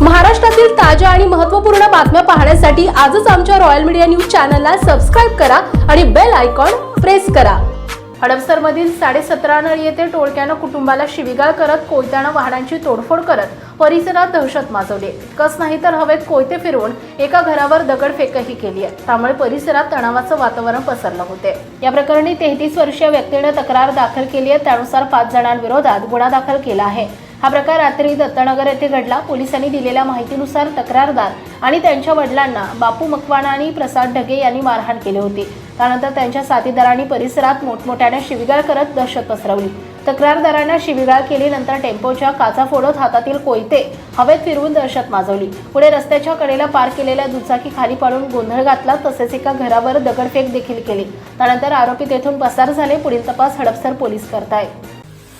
महाराष्ट्रातील ताज्या आणि महत्त्वपूर्ण बातम्या पाहण्यासाठी आजच आमच्या रॉयल मीडिया न्यूज चॅनलला सबस्क्राईब करा आणि बेल आयकॉन प्रेस करा. हडपसरमधील साडेसतरा नळी येथे टोळक्यानं कुटुंबाला शिवीगाळ करत कोयत्यानं वाहनांची तोडफोड करत परिसरात दहशत माजवली. इतकंच नाही तर हवेत कोयते फिरवून एका घरावर दगडफेकही केली आहे. त्यामुळे परिसरात तणावाचं वातावरण पसरलं होते. या प्रकरणी तेहतीस वर्षीय व्यक्तीने तक्रार दाखल केली आहे. त्यानुसार पाच जणांविरोधात गुन्हा दाखल केला आहे. हा प्रकार रात्री दत्तनगर येथे घडला. पोलिसांनी दिलेल्या माहितीनुसार तक्रारदार आणि त्यांच्या वडिलांना बापू मकवाना आणि प्रसाद ढगे यांनी मारहाण केले होते. त्यानंतर त्यांच्या साथीदारांनी परिसरात मोठमोठ्याने शिवीगाळ करत दहशत पसरवली. तक्रारदारांना शिवीगाळ केली नंतर टेम्पोच्या काचा फोडत हातातील कोयते हवेत फिरवून दहशत माजवली. पुढे रस्त्याच्या कडेला पार केलेल्या दुचाकी खाली पाडून गोंधळ घातला तसेच एका घरावर दगडफेक देखील केली. त्यानंतर आरोपी तेथून पसार झाले. पुढील तपास हडपसर पोलीस करतायत.